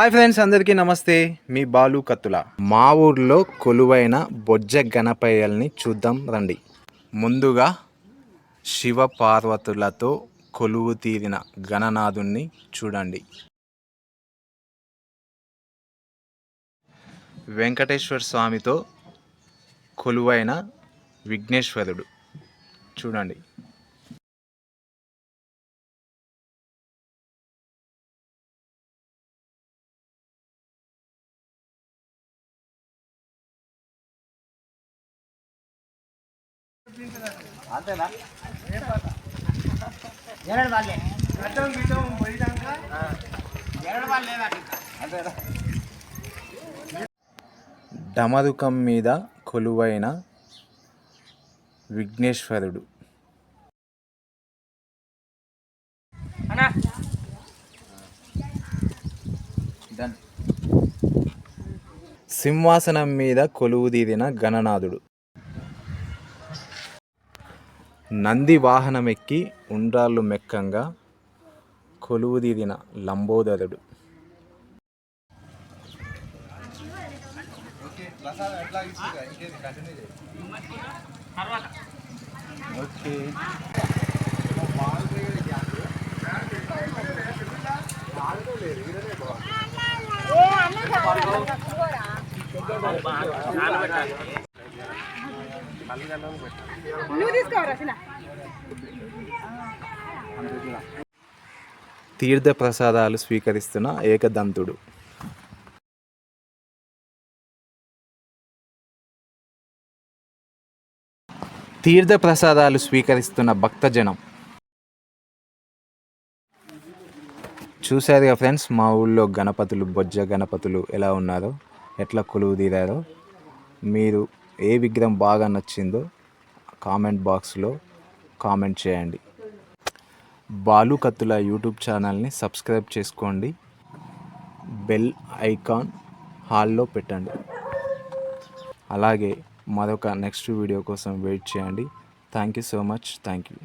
Hi friends అందరికీ నమస్తే. మీ బాలు కత్తుల. మా ఊర్లో కొలువైన బొజ్జ గణపయ్యల్ని చూద్దాం రండి. ముందుగా శివ పార్వతులతో కొలువు తీరిన గణనాథుణ్ణి చూడండి. వెంకటేశ్వర స్వామితో కొలువైన విఘ్నేశ్వరుడు. చూడండి. డమరుకం మీద కొలువైన విఘ్నేశ్వరుడు. సింహాసనం మీద కొలువుదీరిన గణనాథుడు. నంది వాహనమెక్కి ఉండ్రాళ్ళు మెక్కంగా కొలువుదీరిన లంబోదరుడు. ఓకే తీర్థ ప్రసాదాలు స్వీకరిస్తున్న ఏకదంతుడు. తీర్థ ప్రసాదాలు స్వీకరిస్తున్న భక్తజనం. చూశారుగా ఫ్రెండ్స్ మా ఊళ్ళో గణపతులు బొజ్జ గణపతులు ఎలా ఉన్నారో ఎట్లా కొలువు తీరారో మీరు ఏ విగ్రహం బాగా నచ్చిందో కామెంట్ బాక్స్లో కామెంట్ చేయండి. బాలు కత్తుల యూట్యూబ్ ఛానల్ని సబ్స్క్రైబ్ చేసుకోండి. బెల్ ఐకాన్ హాల్లో పెట్టండి. అలాగే మరొక నెక్స్ట్ వీడియో కోసం వెయిట్ చేయండి. Thank you so much. Thank you.